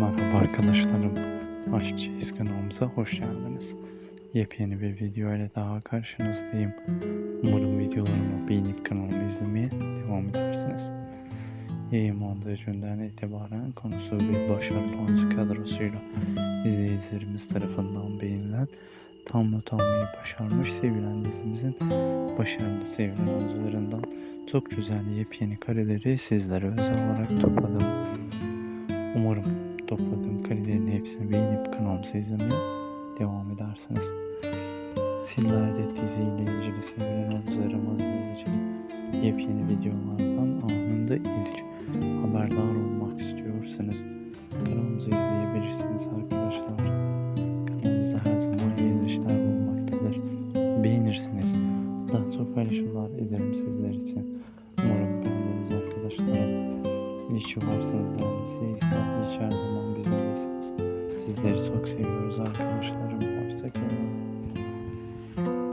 Merhaba arkadaşlarım. Aşk Çeyiz kanalımıza hoş geldiniz. Yepyeni bir video ile daha karşınızdayım. Umarım videolarımı beğenip kanalımı izlemeye devam edersiniz. Yayınlandığı günden itibaren konusu ve başarılı oyuncu kadrosuyla izleyicilerimiz tarafından beğenilen tam not almayı başarmış sevilen dizimizin başarılı sevilen oyuncularından çok güzel yepyeni kareleri sizlere özel olarak topladım. Karelerin hepsini beğenip kanalımızı izlemeye devam edersiniz. Sizler de diziyle ilgili sevilen oyuncularımızla ilgili yepyeni videolardan anında ilk haberdar olmak istiyorsanız kanalımızı izleyebilirsiniz arkadaşlar. Kanalımızda her zaman yeni işler bulunmaktadır. Beğenirsiniz. Daha çok paylaşımlar ederim sizler için. Umarım beğendiniz arkadaşlar. İyi ki varsınız değerli izleyiciler. İyi her zaman. Sizleri çok seviyoruz arkadaşlarım. Hoşçakalın.